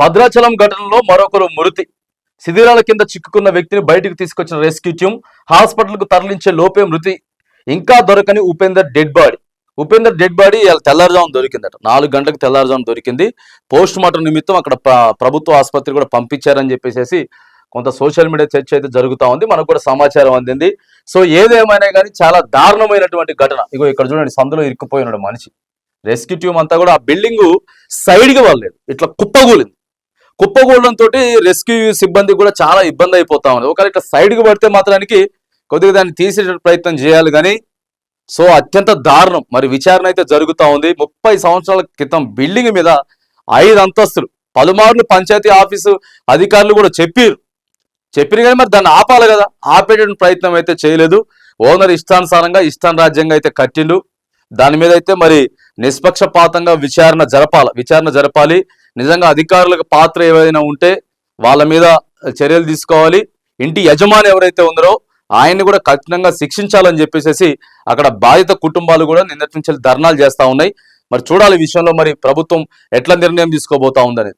భద్రాచలం ఘటనలో మరొకరు మృతి. శిథిరాల కింద చిక్కుకున్న వ్యక్తిని బయటికి తీసుకొచ్చిన రెస్క్యూ టీం హాస్పిటల్కు తరలించే లోపే మృతి. ఇంకా దొరకని Upender dead body. Upender dead body ఇవాళ తెల్లారుజామున దొరికిందట. నాలుగు గంటలకు తెల్లారుజామున దొరికింది. పోస్ట్ మార్టం నిమిత్తం అక్కడ ప్రభుత్వ ఆసుపత్రి కూడా పంపించారని చెప్పేసి కొంత సోషల్ మీడియా చర్చ అయితే జరుగుతా ఉంది. మనకు కూడా సమాచారం అందింది. సో ఏదేమైనా కానీ చాలా దారుణమైనటువంటి ఘటన. ఇగో ఇక్కడ చూడండి సందులో ఇరుక్కుపోయినాడు మనిషి. రెస్క్యూ టీమ్ అంతా కూడా ఆ బిల్డింగ్ సైడ్కి వాళ్ళలేదు ఇట్లా కుప్పగూలింది. కుప్పగూడంతో రెస్క్యూ సిబ్బంది కూడా చాలా ఇబ్బంది అయిపోతా ఉంది ఒకవేళ ఇట్లా సైడ్కి పడితే మాత్రానికి కొద్దిగా దాన్ని తీసే ప్రయత్నం చేయాలి కానీ సో అత్యంత దారుణం. మరి విచారణ అయితే జరుగుతూ ఉంది. ముప్పై సంవత్సరాల క్రితం బిల్డింగ్ మీద ఐదు అంతస్తులు పలుమార్లు పంచాయతీ ఆఫీసు అధికారులు కూడా చెప్పారు చెప్పిన కానీ మరి దాన్ని ఆపాలి కదా. ఆపేటువంటి ప్రయత్నం అయితే చేయలేదు. ఓనర్ ఇష్టానుసారంగా ఇష్టాన్ రాజ్యంగా అయితే కట్టిండు. దాని మీద అయితే మరి నిష్పక్షపాతంగా విచారణ జరపాలి విచారణ జరపాలి. నిజంగా అధికారులకు పాత్ర ఏవైనా ఉంటే వాళ్ళ మీద చర్యలు తీసుకోవాలి. ఇంటి యజమాని ఎవరైతే ఉందరో ఆయన్ని కూడా కఠినంగా శిక్షించాలని చెప్పేసి అక్కడ బాధిత కుటుంబాలు కూడా నిన్నటి నుంచి ధర్నాలు చేస్తూ ఉన్నాయి. మరి చూడాలి విషయంలో మరి ప్రభుత్వం ఎట్లా నిర్ణయం తీసుకోబోతా ఉందని